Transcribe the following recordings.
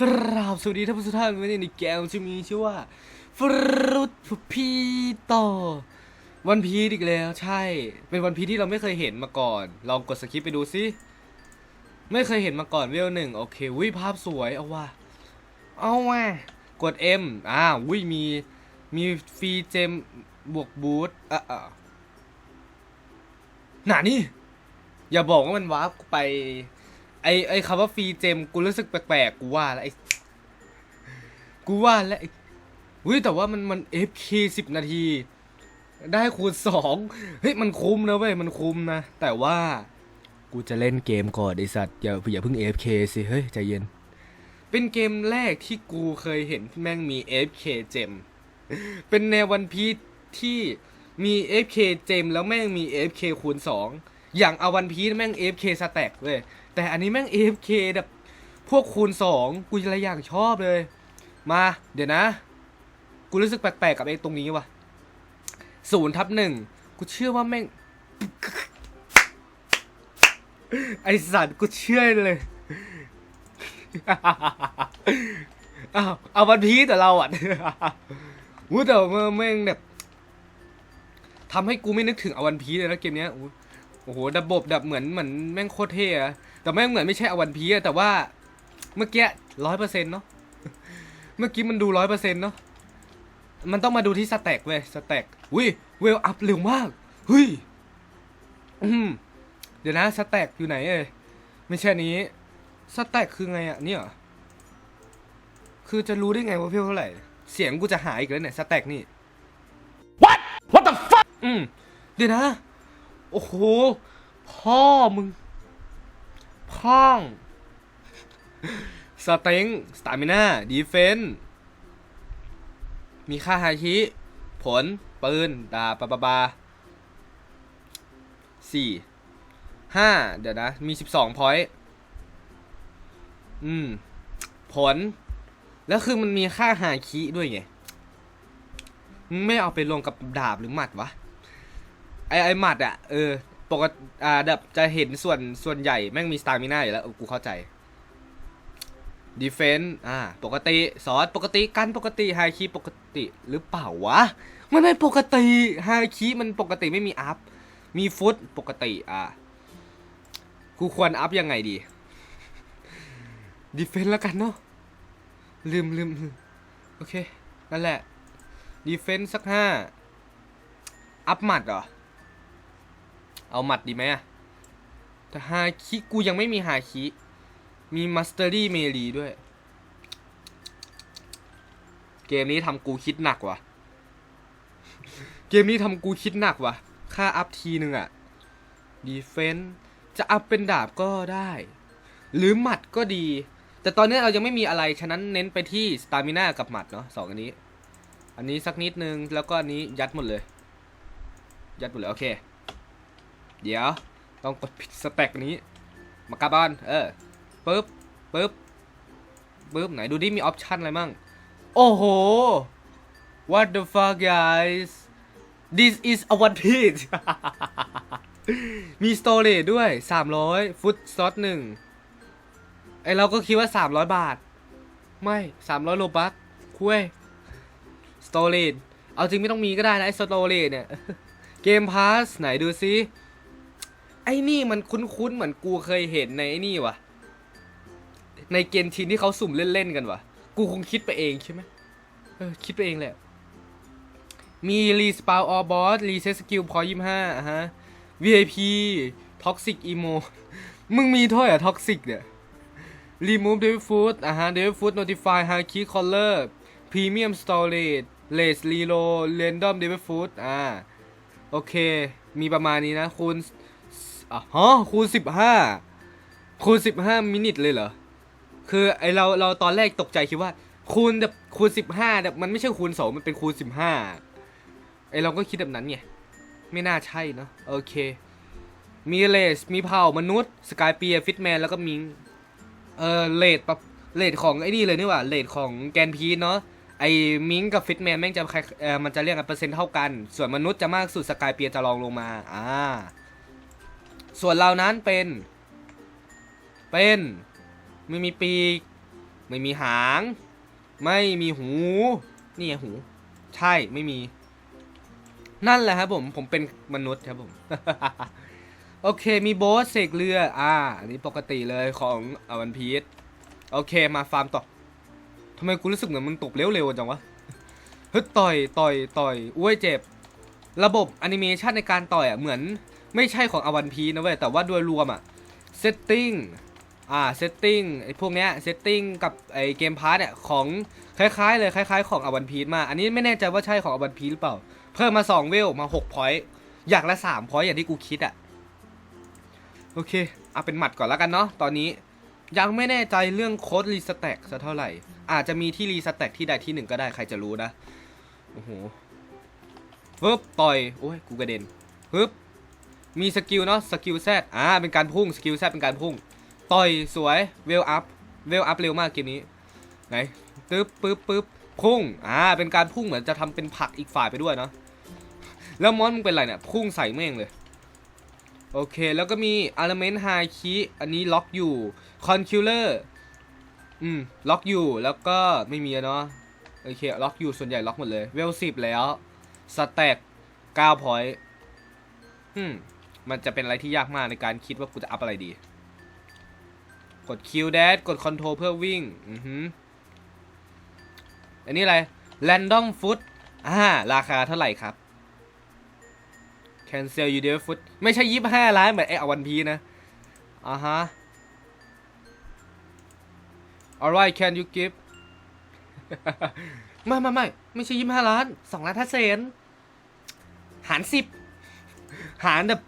กราบสวัสดีท่านผู้ชมทุกท่านวันนี้ในเกมที่มีชื่อว่าฟรุตพีต่อวันพีอีกแล้วใช่ เป็นวันพีที่เราไม่เคยเห็นมาก่อน ลองกดสคิปไปดูสิไม่เคยเห็นมาก่อนเวลหนึ่งโอเควิภาพสวยเอาว่ะเอาว่ะกด M อ่าวิมีมีฟรีเจมบวกบูทอะอะหนานี่ อย่าบอกว่ามันวาร์ปไป ไอไอคำว่าฟรีเจมกูรู้สึกแปลกๆ กูว่าแล้วไอกูว่าแล้วอุ้ยแต่ว่ามันมัน FK สิบนาที ได้คูณสองเฮ้ยมันคุ้มนะเว้ยมันคุ้มนะ แต่ว่ากูจะเล่นเกมก่อนไอสัตว์อย่าอย่าเพิ่ง FK สิเฮ้ยใจเย็น เป็นเกมแรกที่กูเคยเห็นแม่งมี FK เจมเป็นแนววันพีชที่มี FK เจมแล้วแม่งมี FK คูณ2อย่างอวันพีชแม่ง FK สแต็กเลย แต่อันนี้แม่ง FK แบบพวกคูณ 2 กูอะไรอย่างชอบเลย มาเดี๋ยวนะ กูรู้สึกแปลกๆกับไอ้ตรงนี้ว่ะศูนย์ทับหนึ่งกูเชื่อว่าแม่ง ไอสัตว์กูเชื่อเลยเอาเอาวันพีแต่เราอะวู้แต่ว่าแม่งแบบทำให้กูไม่นึกถึงอวันพีเลยนะเกมเนี้ยโอ้โหระบบแบบเหมือนเหมือนแม่งโคตรเท่อะ แต่แม่งเหมือนไม่ใช่อวันพีชอะแต่ว่าเมื่อกี้ร้อยเปอร์เซ็นต์เนาะเมื่อกี้มันดูร้อยเปอร์เซ็นต์เนาะมันต้องมาดูที่สแต็กเว้ยสแต็กอุ้ยเวลอัพเร็วมากเฮ้ยอืมเดี๋ยวนะสแต็กอยู่ไหนเอ้ยไม่ใช่นี้สแต็กคือไงอะเนี่ยเหรอคือจะรู้ได้ไงว่าเพี้ยวเท่าไหร่ เสียงกูจะหายอีกแล้วเนี่ยสแต็กนี่ What? What the fuck? อืมเดี๋ยวนะ โอ้โห พ่อมึง พ่อง สเต็งสตามิน่าดีเฟนมีค่าฮาชิ ผล ปืน ดาบปะปะบาสี่ห้าเดี๋ยวนะ มีสิบสองพอยต์อืม ผล แล้วคือมันมีค่าฮาคิด้วยไงมึงไม่เอาไปลงกับดาบหรือหมัดวะ ไอไอหมัดอะเออ ปกติอ่าแบบจะเห็นส่วนส่วนใหญ่แม่งมีสตามิน่าอยู่แล้ว กูเข้าใจดีเฟนต์อ่า ปกติซอสปกติกันปกติไฮคีปกติหรือเปล่าวะ มันไม่ปกติไฮคีมันปกติไม่มีอัพ มีฟุตปกติอ่ากูควรอัพยังไงดีดีเฟนต์แล้วกันเนาะลืมลืมโอเค นั่นแหละดีเฟนส์สักห้าอัพหมัดเหรอ เอาหมัดดีไหมอะแต่ฮาคิกูยังไม่มีฮาคิ มีมัสเตอรี่เมลีด้วย เกมนี้ทำกูคิดหนักว่ะ เกมนี้ทำกูคิดหนักว่ะ ค่าอัพทีหนึ่งอะดีเฟนส์จะอัพเป็นดาบก็ได้ หรือหมัดก็ดี แต่ตอนนี้เรายังไม่มีอะไร ฉะนั้นเน้นไปที่สตามิน่ากับหมัดเนาะสองอันนี้ อันนี้สักนิดนึง แล้วก็อันนี้ยัดหมดเลย ยัดหมดเลย โอเค เดี๋ยว ต้องกดผิดสเต็กนี้ มากาบอนเออปึ๊บปึ๊บปึ๊บไหนดูดิมีออปชันอะไรมั่ง โอ้โห what the fuck guys this is a one piece มีสโตเรจด้วย 300 ฟุตซอสหนึ่งไอเราก็คิดว่า 300 บาท ไม่ 300 โลบัคคุ้ยสโต r ร e เอาจริงไม่ต้องมีก็ได้นะไอสโต r ร e เนี่ย เกมพาสไหนดูซิ ไอ้นี่มันคุ้นๆเหมือนกูเคยเห็นในไอ้นี่วะในเกมทีนที่เขาสุ่มเล่นๆกันวะกูคงคิดไปเองใช่ไหมเออคิดไปเองแหละ มีรีสปาวออบอสรีเซ็ตสกิลพอยี่ห้าฮะ VIP ท็อกซิกอีโมมึงมีถ้อยอะท็อกซิกเนี่ย remove devil food อะฮะ devil food notify high key color premium storage less reload random devil food อ่า โอเค มีประมาณนี้นะ คูณ อะฮะคูณสิบห้าคูณสิบห้ามินิทเลยเหรอ คือไอเราเราตอนแรกตกใจคิดว่า คูณแบบคูณสิบห้าแบบมันไม่ใช่คูณสองมันเป็นคูณสิบห้าไอเราก็คิดแบบนั้นไง ไม่น่าใช่เนอะโอเค มีเลส มีเผ่ามนุษย์ สกายเปียฟิตแมน แล้วก็มิง เออเลดปะเลดของไอ้นี่เลยนี่หว่าเลดของแกนพีเนาะไอ้มิงกับฟิตแมนแม่งจะใคล้ายเออมันจะเรียกกันเปอร์เซ็นต์เท่ากัน ส่วนมนุษย์จะมากสุดสกายเปียจะรองลงมา อ่า ส่วนเรานั้นเป็น เป็นไม่มีปีก ไม่มีหาง ไม่มีหู นี่ไงหู ใช่ไม่มี นั่นแหละครับผม ผมเป็นมนุษย์ครับผม โอเคมีโบสเสกเรือ อ่า อันนี้ปกติเลยของอวันพีชโอเคมาฟาร์มต่อทำไมกูรู้สึกเหมือนมึงตกเร็วๆจังวะฮ้ยต่อยต่อยต่อยอุ้ยเจ็บ ระบบแอนิเมชันในการต่อยอะเหมือน ไม่ใช่ของอวันพีนะเว้ย แต่ว่าโดยรวมอะเซตติ้งอ่าเซตติ้งไอ้พวกเนี้ยเซตติ้งกับไอ้เกมพาร์ตเนี่ยของคล้ายๆเลยคล้ายๆของอวันพีมา อันนี้ไม่แน่ใจว่าใช่ของอวันพีหรือเปล่า เพิ่มมา 2 เวลมา6พอยต์อยากละ3พอยต์อย่างที่กูคิดอะโอเคเอาเป็นหมัดก่อนแล้วกันเนาะตอนนี้ยังไม่แน่ใจเรื่องโค้ดรีสแต็กสักเท่าไหร่ อาจจะมีที่รีสแต็กที่ใดที่หนึ่งก็ได้ใครจะรู้นะ โอ้โหปึ๊บต่อย โอ้ย กูกระเด็นปึ๊บ มีสกิลเนาะสกิลแซดอ่าเป็นการพุ่งสกิลแซดเป็นการพุ่ง ต่อยสวยเวลอัพเวลอัพเร็วมากเกมนี้ไหนปึ๊บปึ๊บปึ๊บพุ่งอ่าเป็นการพุ่งเหมือนจะทำเป็นผักอีกฝ่ายไปด้วยเนาะแล้วมอนมึงเป็นไรเนี่ยพุ่งใส่แม่งเลยโอเค แล้วก็มี Element High Key อันนี้ล็อกอยู่ Conculer อืมล็อกอยู่แล้วก็ไม่มีเนาะโอเคล็อกอยู่ส่วนใหญ่ล็อกหมดเลยเวลสิบแล้วสแต็ก9 point อืม มันจะเป็นอะไรที่ยากมากในการคิดว่ากูจะอัพอะไรดี กด Q dash กด Control เพื่อวิ่ง อือหืออันนี้อะไร Random Foot อ่า ราคาเท่าไหร่ครับ Cancel you dear foot ไม่ใช่ยี่ห้าล้านเหมือนไอ้อวันพีนะ อ่าฮะ alright can you give ไม่ไม่ไม่ไม่ใช่ยี่ห้าล้านสองล้านห้าเซนหารสิบหารแบบ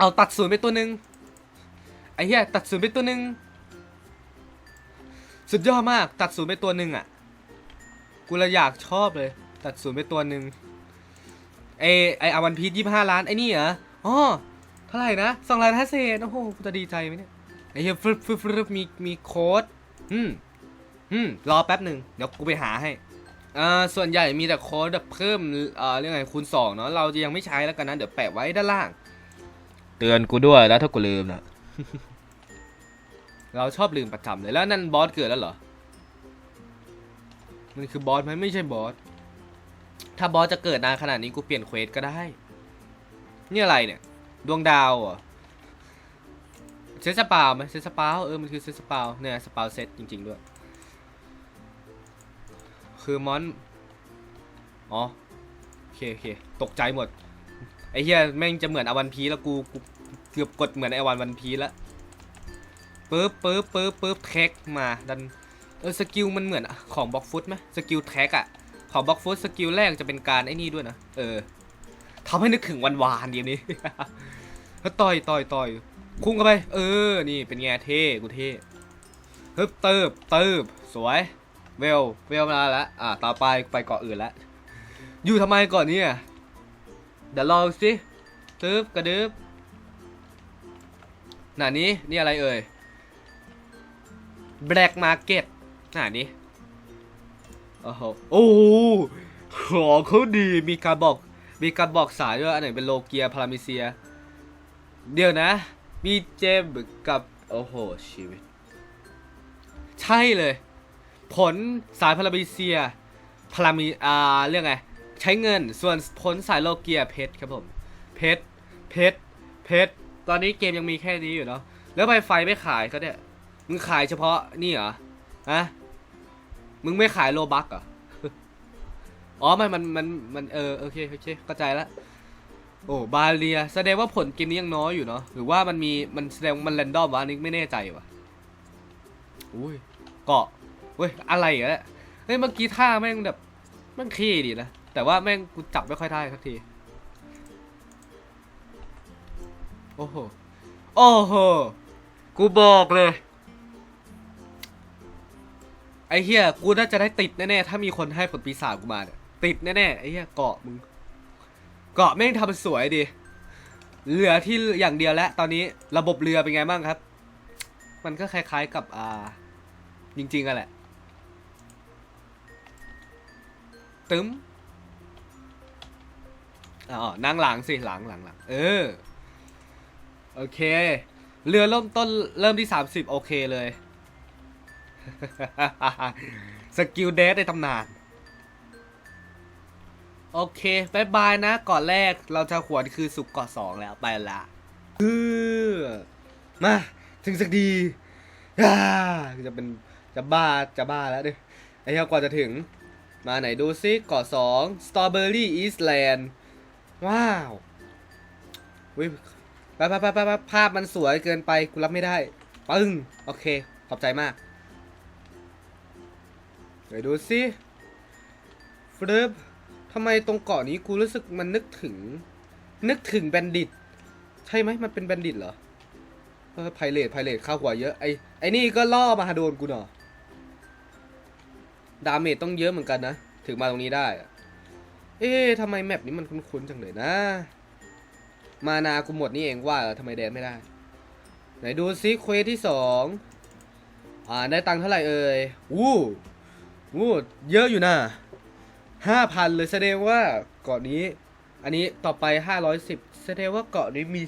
เอาตัดศูนย์ไปตัวหนึ่งไอ้เหี้ยตัดศูนย์ไปตัวหนึ่งสุดยอดมากตัดศูนย์ไปตัวหนึ่งอะกูละอยากชอบเลย ตัดศูนย์ไปตัวหนึ่งไอไออาวันพีทยี่ห้าล้านไอ้นี่เหรออ๋อเท่าไหร่นะสองล้านห้าเศษโอ้โหกูจะดีใจไหมเนี่ยไอเฮียฟึบฟึบฟึบมีมีโค้ดอืมอืมรอแป๊บหนึ่งเดี๋ยวกูไปหาให้อ่าส่วนใหญ่มีแต่โค้ดแบบเพิ่มอ่าเรื่องไงคูณสองเนาะเราจะยังไม่ใช้แล้วกันนะเดี๋ยวแปะไว้ด้านล่าง เตือนกูด้วยแล้วถ้ากูลืมนะเราชอบลืมประจำเลยแล้วนั่นบอสเกิดแล้วเหรอ มันคือบอสไหมไม่ใช่บอส ถ้าบอสจะเกิดนานขนาดนี้กูเปลี่ยนเควสก็ได้ นี่อะไรเนี่ย ดวงดาวเหรอเซตสปาวไหมเซตสปาวเออ มันคือเซตสปาวเนี่ยสปาวเซตจริง ๆ ด้วย คือมอน อ๋อ โอเคโอเค ตกใจหมด ไอ้เหี้ยแม่งจะเหมือนอวันพีแล้วกูกูเกือบกดเหมือนไอวันวันพีแล้วปึ๊บปึ๊บปึ๊บปึ๊บแท็กมาดันเออสกิลมันเหมือนของบล็อกฟุตไหมสกิลแท็กอะของบล็อกฟุตสกิลแรกจะเป็นการไอ้นี่ด้วยนะเออทำให้นึกถึงวันวานเดียวนี้แล้ต่อยต่อยต่อยคุ้งเข้าไป เออ นี่เป็นไงเท่กูเท่ฮึบเติบเติบสวย เวลเวลมาแล้วอะต่อไปไปเกาะอื่นแล้วอยู่ทำไมก่อนเนี่ย เดี๋ยวลองสิตึบกระดึ๊บหน้านี้นี่อะไรเอ่ย Black Market หน้านี้โอ้โหโอ้โหของเขาดีมีการบอกมีการบอกสายด้วยอันไหนเป็นโลเกียพารามิเซีย เดี๋ยวนะ มีเจมกับ โอ้โห ชีวิต ใช่เลย ผลสายพารามิเซียพารามิอ่าเรื่องไง ใช้เงินส่วนผลสายโลเกียเพชรครับผม เพชรเพชรเพชรตอนนี้เกมยังมีแค่นี้อยู่เนาะแล้วไฟไฟไม่ขายเขาเนี่ยมึงขายเฉพาะนี่เหรอฮะมึงไม่ขายโลบักเหรออ๋อไมันมันมันมันเออโอเคโอเคเข้าใจละโอ้บาเลีย แสดงว่าผลเกมนี้ยังน้อยอยู่เนาะหรือว่ามันมีมันแสดงว่ามันแรนดอมวะอันนี้ไม่แน่ใจวะอุ้ยเกาะเว้ยอะไรอะเฮ้ยเมื่อกี้ท่าแม่งแบบแม่งขี้ดีนะ แต่ว่าแม่งกูจับไม่ค่อยได้สักที โอ้โห โอ้โห กูบอกเลย ไอ้เฮียกูน่าจะได้ติดแน่ๆ ถ้ามีคนให้ผลปีศาจกูมาเนี่ย ติดแน่ๆ ไอ้เฮียเกาะมึง เกาะแม่งทำสวยดี เหลือที่อย่างเดียวแล้ว ตอนนี้ระบบเรือเป็นไงบ้างครับ มันก็คล้ายๆกับอ่า จริงๆกันแหละตึ้ม อ๋อนั่งหลังสิหลังหลังหลังเออ โอเค เรือเริ่มต้นเริ่มที่ 30 โอเคเลย สกิลเดสในตำนาน โอเคบายบายนะก่อนแรกเราจะขวนคือสุกเกาะสองแล้วไปละเออมา ถึงสักดีจะเป็นจะบ้าจะบ้าแล้วดิไอ้เหี้ยกว่าจะถึง มาไหนดูซิเกาะสองสตรอเบอรี่อีสแลนด์ ว้าววิไปไปไปไปไปภาพมันสวยเกินไปกูรับไม่ได้ปึ้งโอเค ขอบใจมากไหนดูซิฟรึบทำไมตรงเกาะนี้กูรู้สึกมันนึกถึง นึกถึงแบนดิต ใช่ไหมมันเป็นแบนดิตเหรอเออไพเรตไพเรตข้าวหัวเยอะไอไอนี่ก็ล่อมาโดนกูเนาะดาเมจต้องเยอะเหมือนกันนะ ถึงมาตรงนี้ได้อะ เอ๊ะทำไมแมปนี้มันคุ้นๆจังเลยนะ มานากูหมดนี่เองว่าทำไมแดนไม่ได้ ไหนดูซิเควสที่สองอ่าได้ตังค์เท่าไหร่เอ่ยวู้วู้เยอะอยู่นะห้าพันเลยแสดงว่าเกาะนี้ อันนี้ต่อไปห้าร้อยสิบแสดงว่าเกาะนี้มี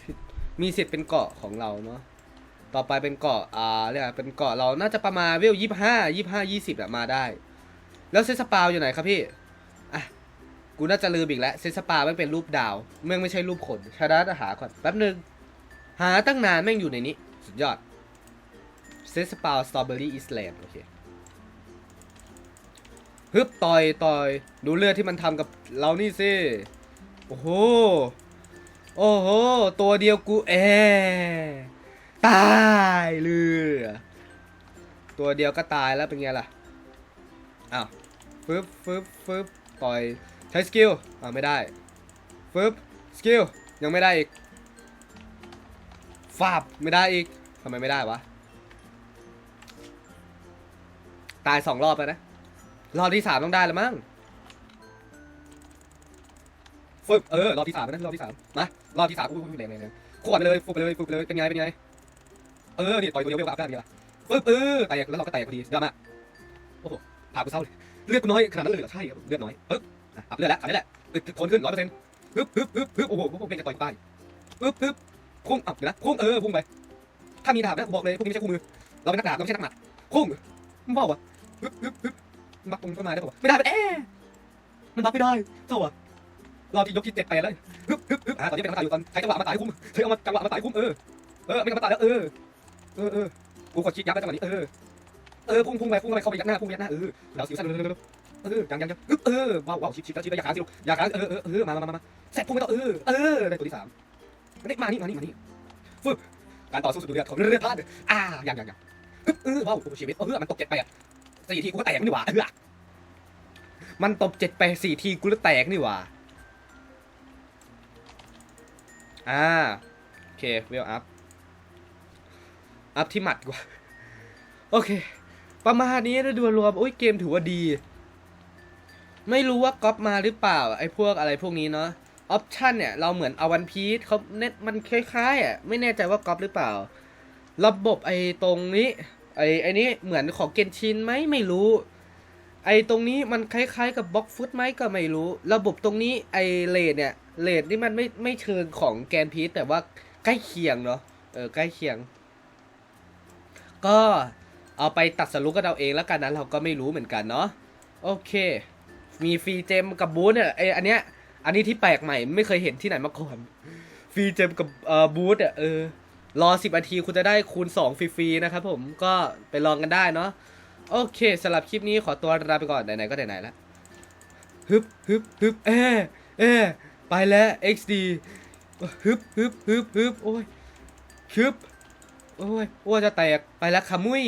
มีสิทธิ์เป็นเกาะของเราเนาะต่อไปเป็นเกาะอ่าเรียกอะไรเป็นเกาะเราน่าจะประมาณเวลยี่ห้ายี่ห้ายี่สิบอะมาได้ แล้วเซตสปาวอยู่ไหนครับพี่ กูน่าจะลืมอีกแล้วเซสปาไม่เป็นรูปดาวแม่งไม่ใช่รูปคนชาดัสหาก่อนแป๊บนึง หาตั้งนานแม่งอยู่ในนี้ สุดยอดเซสปาสตรอเบอรี่อิสแลนด์โอเคฮึบต่อยต่อยดูเลือดที่มันทำกับเรานี่สิ โอ้โห โอ้โห ตัวเดียวกูแอตายเลยตัวเดียวก็ตายแล้วเป็นไงล่ะ อ้าวฟึบฟึบฟึบต่อย ใช้สกิลอ่าไม่ได้ฟึบสกิลยังไม่ได้อีกฟาบไม่ได้อีกทำไมไม่ได้วะ ตายสองรอบแล้วนะ รอบที่สามต้องได้แล้วมั้งฟึบเออ รอบที่สามนะรอบที่สามมารอบที่สามกูกูแรงแรงแรงขวดไปเลยฟึบไปเลยฟึบไปเลยเป็นไงเป็นไงเออนี่ต่อยตัวเดียวเวลอัพได้เป็นไงล่ะฟึบเออแตกแล้วเราก็แตกพอดีดี๋ยวมาโอ้โหพากูเศร้าเลยเลือดกูน้อยขนาดนั้นเลยเหรอใช่เลือดน้อยปึ๊บอะอัพ เลือดแล้วอันนี้แหละอึดทนขึ้นร้อยเปอร์เซ็นต์ปึ๊บปึ๊บปึ๊บปึ๊บโอ้โหพวกเป็นจะต่อยป้ายปึ๊บปึ๊บพุ่งอะเดี๋ยวนะพุ่งเออพุ่งไปถ้ามีดาบนะกูบอกเลยพวกนี้ไม่ใช่คู่มือ เราเป็นนักดาบเราไม่ใช่นักหมัดพุ่งมันบอกวะปึ๊บปึ๊บปึ๊บบักตรงต้นไม้ได้ปะวะไม่ได้เป็นเอ๊มันบักไม่ได้โซ่อะรอที่ยกที่เจ็ดไปแล้วปึ๊บปึ๊บปึ๊บอะตอนนี้เป็นอมตะอยู่ตอนใช้จังหวะมาตายคุ้มใช้เอามาจังหวะมาตายคุ้มเออเออไม่กำมาตายแล้วเออเออเออกูขอคิดยับแล้วจังหวะนี้เออเออพุ่งพุ่งไปพุ่งไปเข้าไปยัดหน้าพุ่งยัดหน้าเออเราสิวสั้น เออยังยังยังอึ๊บเออว้าวว้าวชิบชิบแล้วชิบแล้วอยากหาสิลูกอยากหาเออเออเออมามามามาแซดพุ่งไปต่อเออเออได้ตัวที่สามมานี่มานี่มานี่มานี่ฟึบการต่อสู้สุดดุเดือดของเรือพลาดอ่ายังยังยังอึ๊บเออว้าวโอ้ชีวิตเออมันตกเจ็ดไปอะสี่ทีกูก็แตกนี่หว่าเออมันตบเจ็ดไปสี่ทีกูแล้วแตกนี่หว่าอ่าโอเคเวลอัพอัพที่หมัดกว่า โอเค ประมาณนี้นะดูรวมโอ้ยเกมถือว่าดี ไม่รู้ว่าก๊อปมาหรือเปล่าไอ้พวกอะไรพวกนี้เนาะออปชันเนี่ยเราเหมือนเอาวันพีซเขาเน็ตมันคล้ายๆอะไม่แน่ใจว่าก๊อปหรือเปล่า ระบบไอ้ตรงนี้ไอ้ไอ้นี้เหมือนของเกนชินไหมไม่รู้ ไอ้ตรงนี้มันคล้ายๆกับบล็อกฟุตไหมก็ไม่รู้ ระบบตรงนี้ไอ้เลดเนี่ยเลดนี่มันไม่ไม่เชิงของแกนพีซแต่ว่าใกล้เคียงเนาะเออใกล้เคียง ก็เอาไปตัดสรุปกันเอาเองแล้วกันนะเราก็ไม่รู้เหมือนกันเนาะโอเค มีฟรีเจมกับบูธเนี่ยไออันเนี้ยอันนี้ที่แปลกใหม่ไม่เคยเห็นที่ไหนมาก่อนฟรีเจมกับเอ่อบูธอะเออรอสิบนาทีคุณจะได้คูณ2ฟรีๆนะครับผมก็ไปลองกันได้เนาะโอเคสำหรับคลิปนี้ขอตัวลาไปก่อนไหนๆก็ไหนๆแล้วฮึบฮึบฮึบเอเอไปแล้ว XD ฮึบฮึบฮึบฮึบโอ้ยฮึบโอ้ยอ้ยจะแตกไปแล้วขมุ้ย